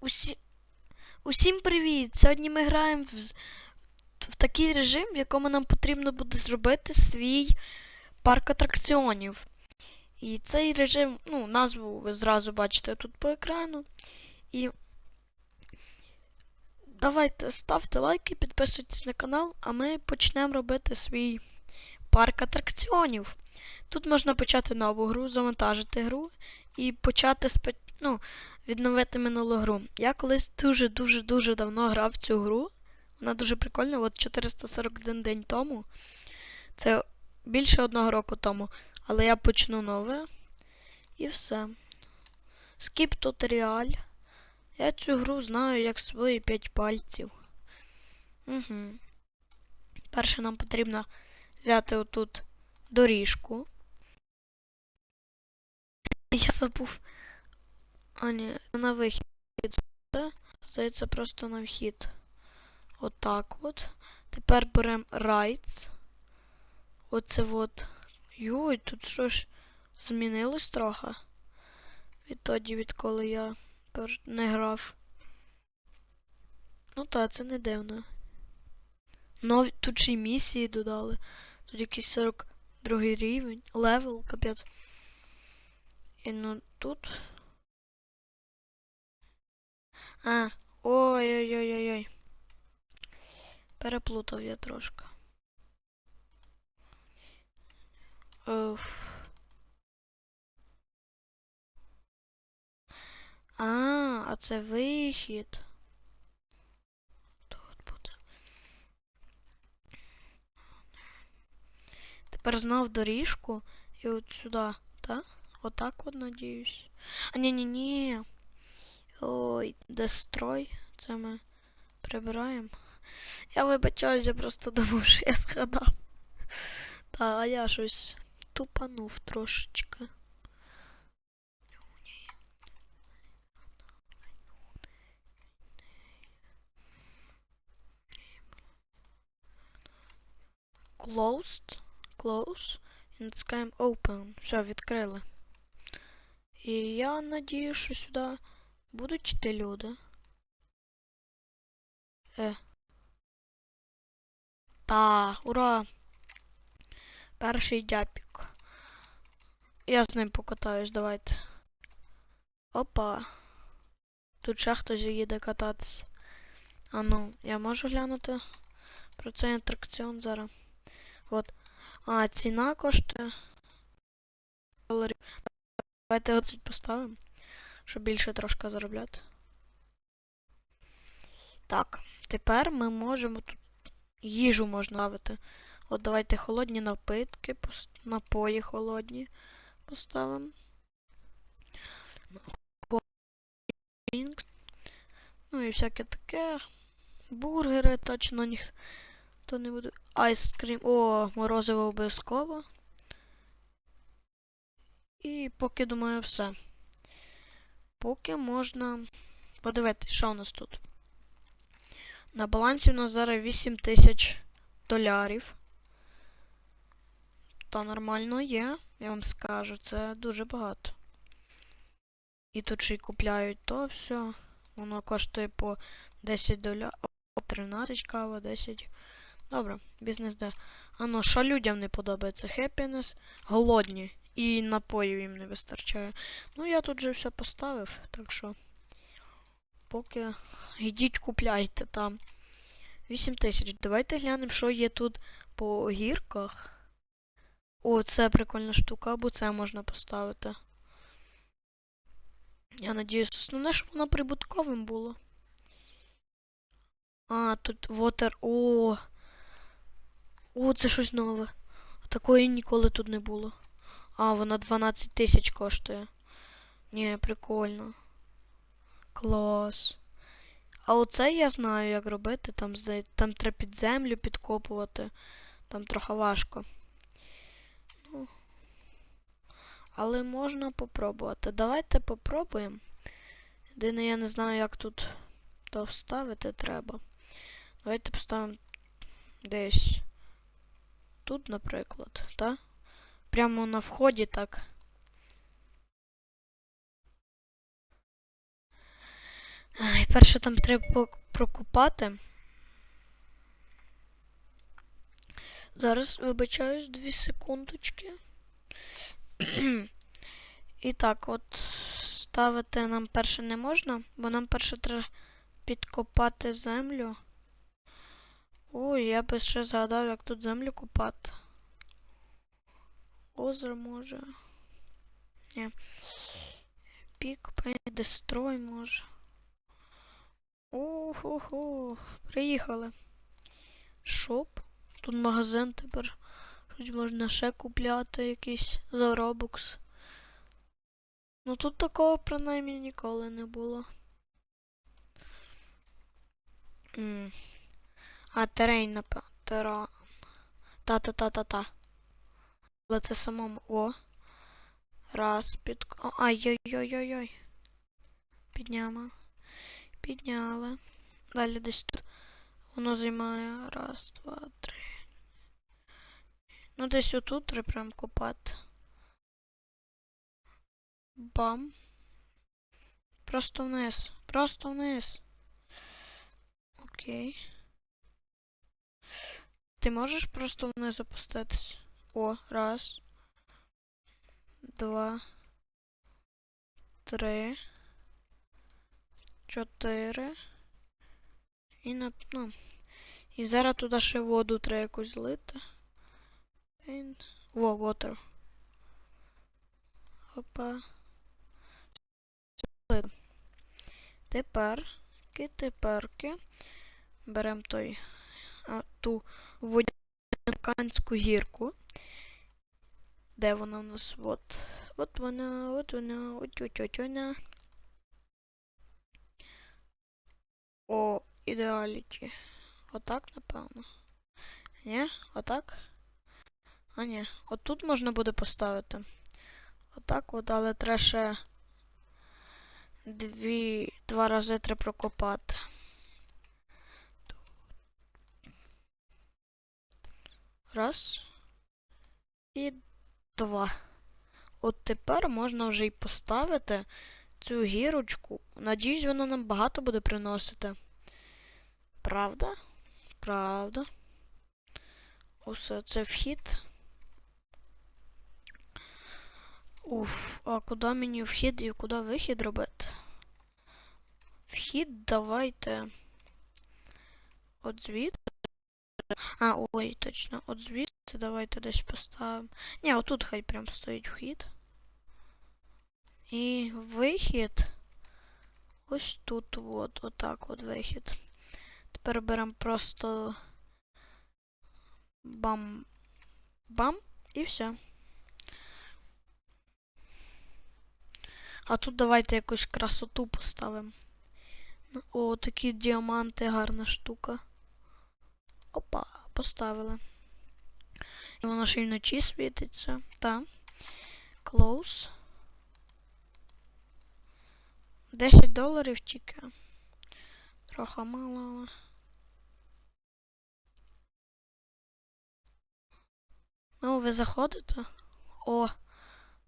Усі... Усім привіт! Сьогодні ми граємо в... в такий режим, в якому нам потрібно буде зробити свій парк атракціонів. І цей режим, ну, назву ви зразу бачите тут по екрану. І давайте ставте лайки, підписуйтесь на канал, а ми почнемо робити свій парк атракціонів. Тут можна почати нову гру, завантажити гру і почати спе... ну, відновити минулу гру. Я колись дуже-дуже-дуже давно грав в цю гру. Вона дуже прикольна, от 441 день тому. Це більше одного року тому. Але я почну нове. І все. Скіп туторіаль. Я цю гру знаю як свої 5 пальців. Угу. Перше нам потрібно взяти отут доріжку. Я забув. А, ні, на вихід. Здається, просто на вхід. Отак от. Тепер беремо Rights. Оце от. Йой, тут що ж змінилось трохи. Відтоді, відколи я не грав. Ну та, це не дивно. Нові тут ще й місії додали. Тут якийсь 42 рівень. Левел, капець. І ну тут. А, ой-ой-ой-ой-ой. Переплутав я трошки. Оф. А, а це вихід. Тут буде. Тепер знов доріжку і от сюди, так? Отак от, надіюсь. А ні-ні-ні. Ой, дестрой. Це ми прибираємо. Я вибачаюсь, я просто думав, що я згадав. Та, а я щось тупанув трошечки. Closed. Close. І натискаємо Open. Все, відкрили. І я надію, що сюди будуть йти люди. Е. Та, ура! Перший дяпік. Я з ним покатаюсь, давайте. Опа. Тут ще хтось їде кататися. А ну, я можу глянути про цей атракціон зараз. От. А, ціна коштує. Давайте оце поставимо, щоб більше трошки заробляти. Так, тепер ми можемо тут їжу можна ставити. От давайте холодні напитки, напої холодні поставимо. Ну і всяке таке. Бургери точно ніхто не буде. Айскрім. О, морозиво обов'язково. І поки думаю все. Поки можна подивитись, що у нас тут. На балансі у нас зараз 8 тисяч долярів. Та нормально є, я вам скажу, це дуже багато. І тут ще й купляють то все. Воно коштує по 10 долярів. 13 кава, 10. Добре, бізнес де. А ну, що людям не подобається? Happiness, голодні. І напоїв їм не вистачає. Ну, я тут же все поставив, так що. Поки йдіть купляйте там. 8 тисяч. Давайте глянемо, що є тут по гірках. О, це прикольна штука, або це можна поставити. Я надіюсь, основне, щоб воно прибутковим було. А, тут water. О. О, це щось нове. Такої ніколи тут не було. А, вона 12 тисяч коштує. Ні, прикольно. Клас. А оце я знаю, як робити. Там, там треба під землю підкопувати. Там трохи важко. Ну. Але можна попробувати. Давайте попробуємо. Єдине, я не знаю, як тут то вставити треба. Давайте поставимо десь тут, наприклад, так? Прямо на вході так. Ай, перше там треба прокопати. Зараз вибачаюсь, дві секундочки. І так, от ставити нам перше не можна, бо нам перше треба підкопати землю. Ой, я би ще згадав, як тут землю копати. Озеро може. Ні. Пік, дестрой може. Охо-хо, приїхали. Шоп. Тут магазин тепер. Щось можна ще купляти, якийсь за Robux. Ну тут такого принаймні ніколи не було. А, терейн, напевно. Тера. Та-та-та-та-та. Але це самому. О. Раз, під... Ай-йой-йой-йой-йой. Підняла. Підняла. Далі десь тут. Воно займає. Раз, два, три. Ну, десь отут треба прям копати. Бам. Просто вниз. Просто вниз. Окей. Ти можеш просто вниз опуститись? О, раз. Два. Три. Чотири. І на. Ну. І зараз туди ще воду треба якусь злити. Во, water. Опа. Злито. Тепер, теперки. Беремо той а, ту водянканську гірку. Де вона у нас? От. От вона, от вона, от от от вона. О, ідеаліті. Отак, напевно. Ні? Отак? А ні, отут можна буде поставити. Отак от, але треба ще дві, два рази треба прокопати. Раз. І два. От тепер можна вже й поставити цю гірочку. Надіюсь, вона нам багато буде приносити. Правда? Правда. Усе це вхід. Уф, а куди мені вхід і куди вихід робити? Вхід давайте. От звідси. А, ой, точно. От звідси давайте десь поставимо. Ні, отут хай прям стоїть вхід. І вихід. Ось тут от, отак от вихід. Тепер беремо просто бам. Бам. І все. А тут давайте якусь красоту поставимо. Ну, О, такі діаманти, гарна штука. Опа, поставили. І воно ще й вночі світиться. Так. Close. 10 доларів тільки. Трохи мало, але. Ну, ви заходите? О,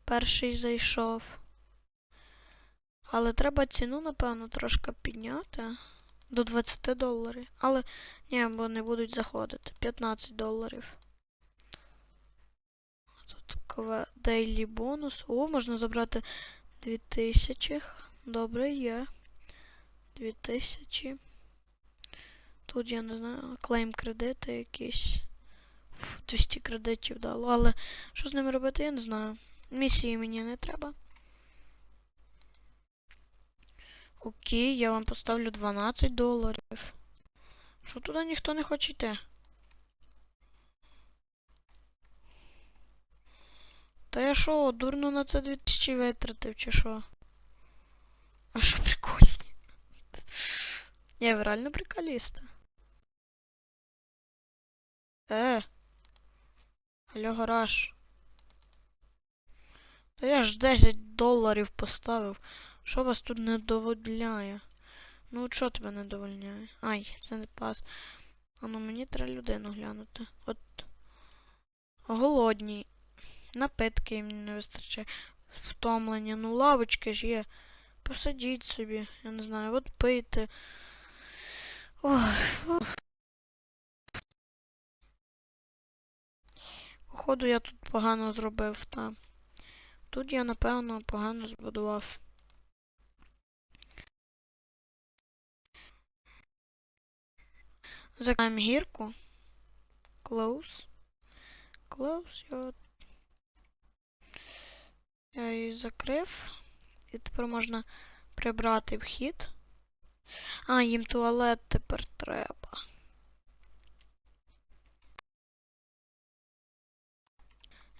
перший зайшов. Але треба ціну, напевно, трошки підняти. До 20 доларів. Але ні, бо не будуть заходити. 15 доларів. Тут КВ Daily бонус. О, можна забрати 2000. Добре, є. 2000. Тут я не знаю, клейм кредити якісь. Фу, 200 кредитів дало. Але що з ними робити, я не знаю. Місії мені не треба. Окей, я вам поставлю 12 доларів. Що туди ніхто не хоче йти? Та я що, дурно на це 2000 витратив, чи що? А що прикольні? Ні, ви реально приколісти. Е. Алло, гараж. Та я ж 10 доларів поставив. Що вас тут не доводляє? Ну, що тебе не довольняє? Ай, це не пас. А ну мені треба людину глянути. От. Голодні. Напитки їм не вистачає. Втомлення. Ну, лавочки ж є. посидіть собі, я не знаю, от пийте. Походу я тут погано зробив, та. Тут я, напевно, погано збудував. Закаємо гірку. Close. Close. Я... я її закрив. І тепер можна прибрати вхід. А, їм туалет тепер треба.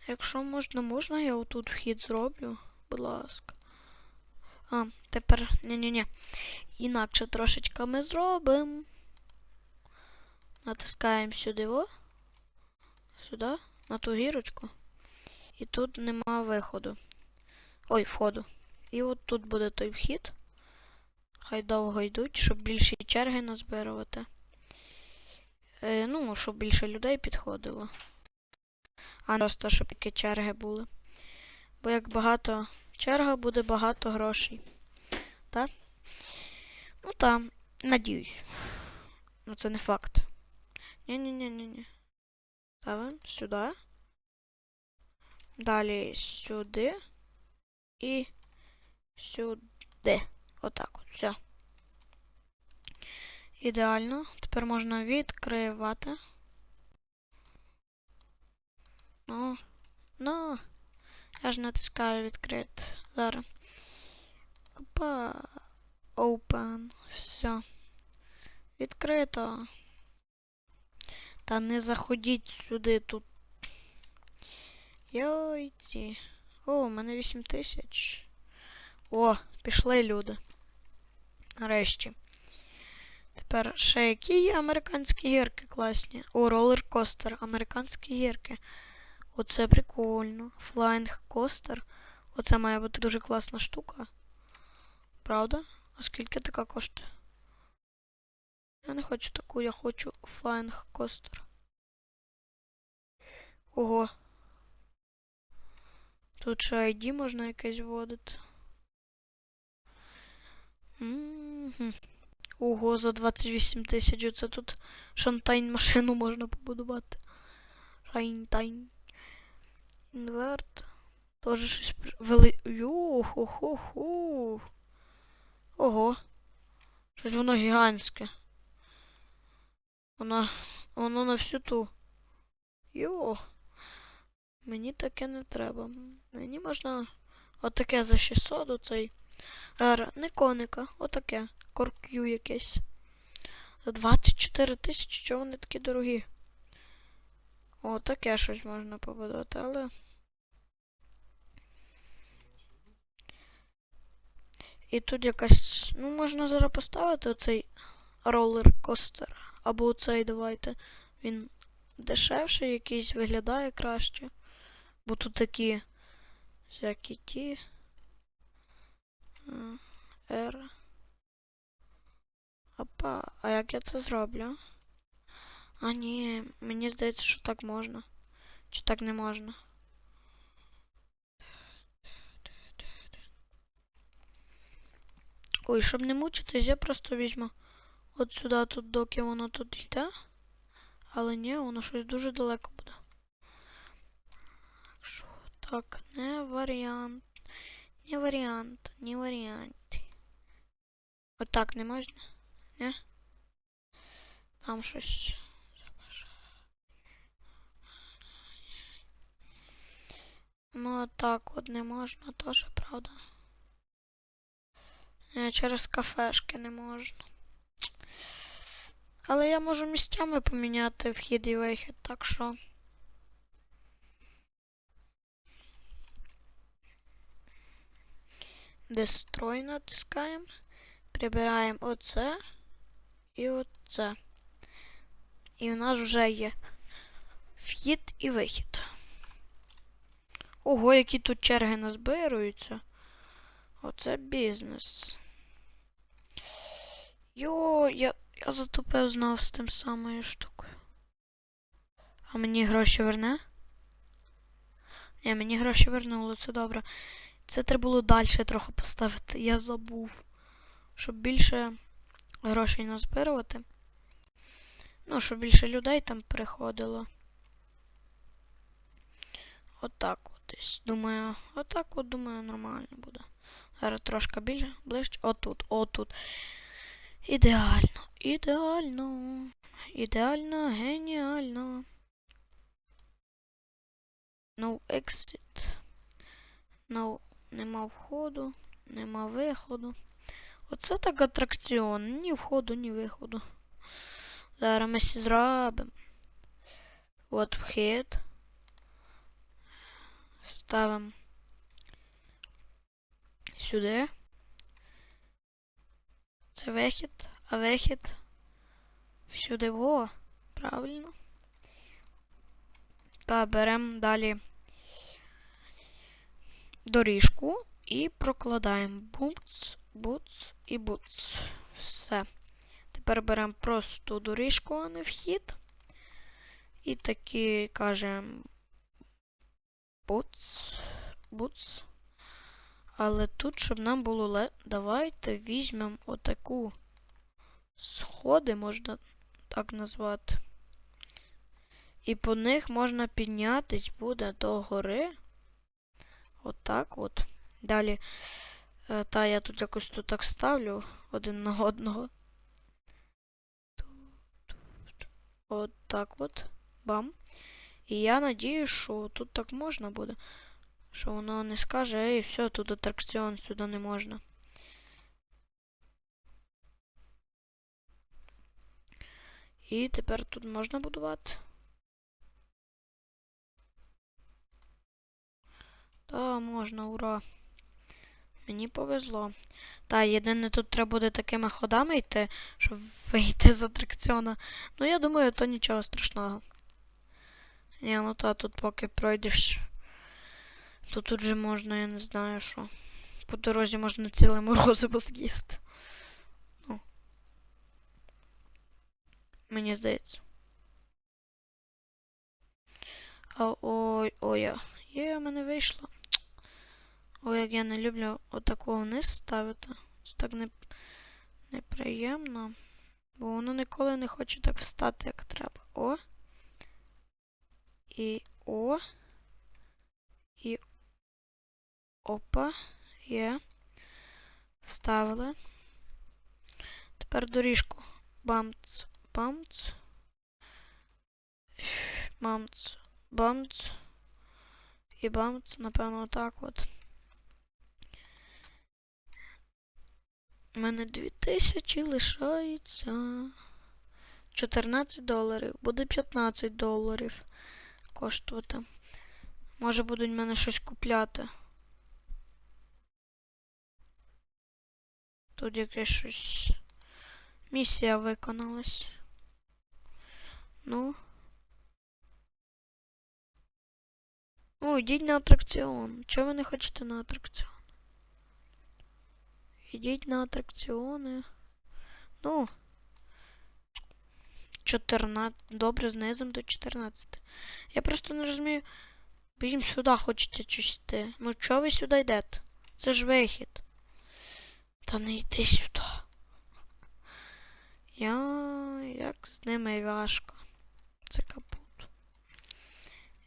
Якщо можна, можна, я отут вхід зроблю, будь ласка. А, тепер. Ні-ні-ні. Інакше трошечки ми зробимо. Натискаємо сюди, о. Сюди, на ту гірочку. І тут нема виходу. Ой, входу. І от тут буде той вхід. Хай довго йдуть, щоб більші черги назбирувати. Е, ну, щоб більше людей підходило. А не просто, щоб такі черги були. Бо як багато черга, буде багато грошей. Так? Ну там, надіюсь. Ну це не факт. Ні-ні-ні-ні-ні. Ставимо сюди. Далі сюди. І сюди. Отак от, все. Ідеально. Тепер можна відкривати. Ну, ну. Я ж натискаю відкрити. Зараз. Опа. Open. Все. Відкрито. Та не заходіть сюди тут. Йойці. О, у мене 8 тисяч. О, пішли люди. Нарешті. Тепер ще які є американські гірки класні. О, ролер-костер. Американські гірки. Оце прикольно. Флайнг костер. Оце має бути дуже класна штука. Правда? А скільки така коштує? Я не хочу таку, я хочу флайнг костер. Ого. Тут ще ID можна якесь вводити. Мгм. Ого, за 28 тисяч. Оце тут шантайн машину можна побудувати. Шайнтайн. Інверт. Тоже щось вели. Йо-хо-хо-хо. Ого. Щось воно гігантське. Воно. Воно на всю ту. Йо. Мені таке не треба. Мені можна отаке за 600 оцей. Не коника, отаке. Коркю якесь. За 24 тисячі, чого вони такі дорогі? О, таке щось можна побудувати, але. І тут якась. Ну, можна зараз поставити оцей ролер-костер. Або оцей давайте. Він дешевший якийсь, виглядає краще. Бо тут такі всякі ті. Р. Опа, а як я це зроблю? А ні, мені здається, що так можна. Чи так не можна? Ой, щоб не мучитись, я просто візьму от сюди, тут, доки воно тут йде. Але ні, воно щось дуже далеко буде. Так, не варіант. Не варіант, не варіант. Отак не можна? Не? Там щось. Ну, так от не можна теж, правда. Не, через кафешки не можна. Але я можу місцями поміняти вхід і вихід, так що. Дестрой натискаємо. Прибираємо оце і оце. І у нас вже є вхід і вихід. Ого, які тут черги назбируються. Оце бізнес. Йо, я, я затупив знов з тим самою штукою. А мені гроші верне? Ні, мені гроші вернули, це добре. Це треба було далі трохи поставити. Я забув. Щоб більше грошей назбирувати. Ну, щоб більше людей там приходило. Отак от десь. Думаю, отак от думаю, нормально буде. Зараз трошки більше, ближче. Отут, отут. Ідеально, ідеально. Ідеально, геніально. No exit. No, нема входу, нема виходу. Оце так атракціон. Ні входу, ні виходу. Зараз ми всі зробимо. От вхід. Ставимо сюди. Це вихід, а вихід сюди во. Правильно. Та беремо далі доріжку і прокладаємо бумц, буц і буц. Все. Тепер беремо просту доріжку, а не вхід. І такі кажемо буц, буц. Але тут, щоб нам було ле... Давайте візьмемо отаку сходи, можна так назвати. І по них можна піднятись буде до гори. Отак от. Далі. е, Та я тут якось тут так ставлю один на одного. От так от. Бам. І я надію, що тут так можна буде. Що воно не скаже, ей, все, тут атракціон, сюди не можна. І тепер тут можна будувати. Та, можна, ура. Мені повезло. Та, єдине, тут треба буде такими ходами йти, щоб вийти з атракціона. Ну, я думаю, то нічого страшного. Ні, ну та тут поки пройдеш. То тут же можна, я не знаю що. По дорозі можна ціле морозиво з'їсти. Ну. Мені здається. А, ой, ой, я. Є, мене вийшло. Ой, як я не люблю отакого вниз ставити. Це так не... неприємно. Бо воно ніколи не хоче так встати, як треба. О. І о. І опа. Є. Вставили. Тепер доріжку. Бамц, бамц. Бамц, бамц. І бамц, напевно, отак от. У мене 2000 лишається. 14 доларів. Буде 15 доларів коштувати. Може будуть в мене щось купляти. Тут якесь щось. Місія виконалась. Ну. О, йдіть на атракціон. Чого ви не хочете на атракціон? Ідіть на атракціони. Ну. 14. Добре, знизимо до 14. Я просто не розумію. Їм сюди хочете щось йти. Ну чого ви сюди йдете? Це ж вихід. Та не йди сюди. Я як з ними важко. Це капут.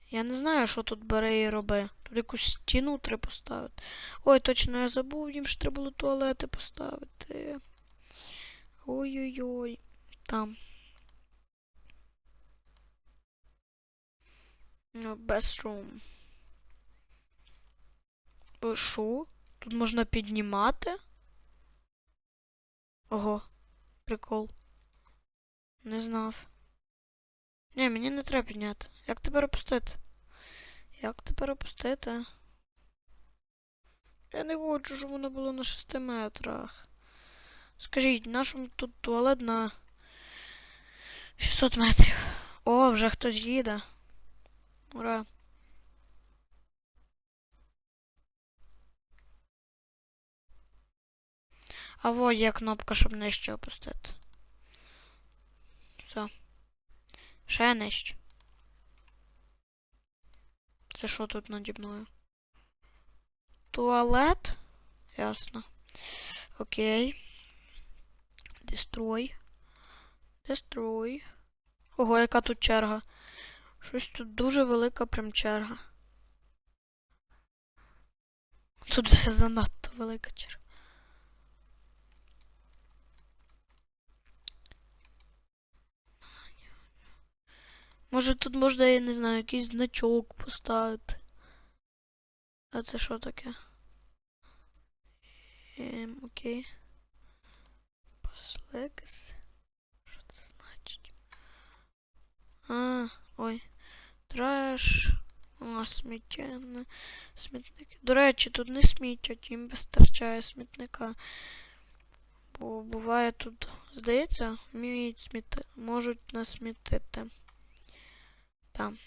Я не знаю, що тут бери і роби. Тут якусь стіну треба поставити. Ой, точно я забув, їм ж треба було туалети поставити. Ой-ой-ой. Там. Ну, Bathroom. Що? Тут можна піднімати? Ого, прикол. Не знав. Ні, мені не треба підняти. Як тепер опустити? Як тепер опустити? Я не хочу, щоб воно було на 6 метрах. Скажіть, нашому тут туалет на 600 метрів. О, вже хтось їде. Ура. А во є кнопка, щоб нижче опустити. Все. Ще. Це що тут наді мною? туалет. Ясно. Окей. Дестрой. Дестрой. Ого, яка тут черга. Щось тут дуже велика прям черга. Тут вже занадто велика черга. Може тут можна, я не знаю, якийсь значок поставити. А це що таке? Ем, окей. Паслекс. Що це значить? А, ой. Треш. А, сміття. Смітники. До речі, тут не смітять, їм вистачає смітника. Бо буває тут, здається, вміють сміти, можуть насмітити. Там.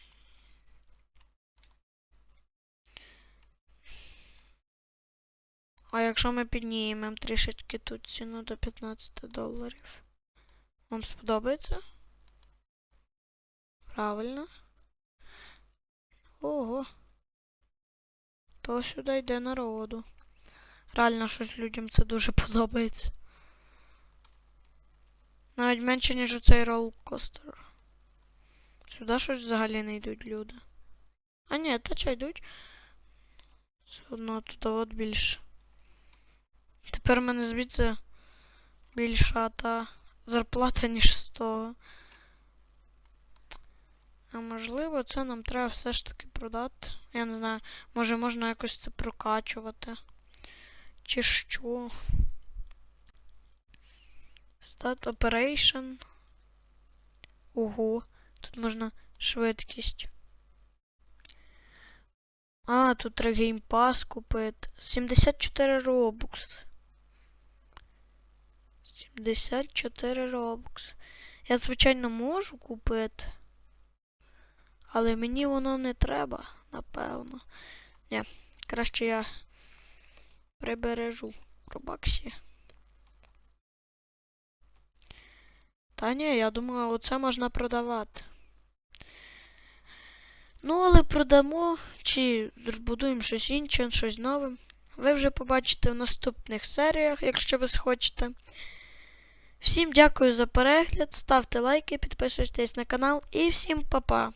А якщо ми піднімемо трішечки тут ціну до 15 доларів? Вам сподобається? Правильно. Ого. То сюди йде народу. Реально щось людям це дуже подобається. Навіть менше, ніж оцей ролл-костер. Сюди щось взагалі не йдуть люди. А ні, та чай йдуть. Все одно тут от більше. Тепер в мене звідси більша та зарплата, ніж з того. А можливо, це нам треба все ж таки продати. Я не знаю, може можна якось це прокачувати. Чи що. Stat Operation. Ого, тут можна швидкість. А, тут треба геймпас купити. 74 робокс. 74 робокс. Я, звичайно, можу купити. Але мені воно не треба, напевно. Ні, краще я прибережу робаксі. Та ні, я думаю, оце можна продавати. Ну, але продамо чи збудуємо щось інше, щось нове. Ви вже побачите в наступних серіях, якщо ви схочете. Всім дякую за перегляд, ставте лайки, підписуйтесь на канал і всім па-па!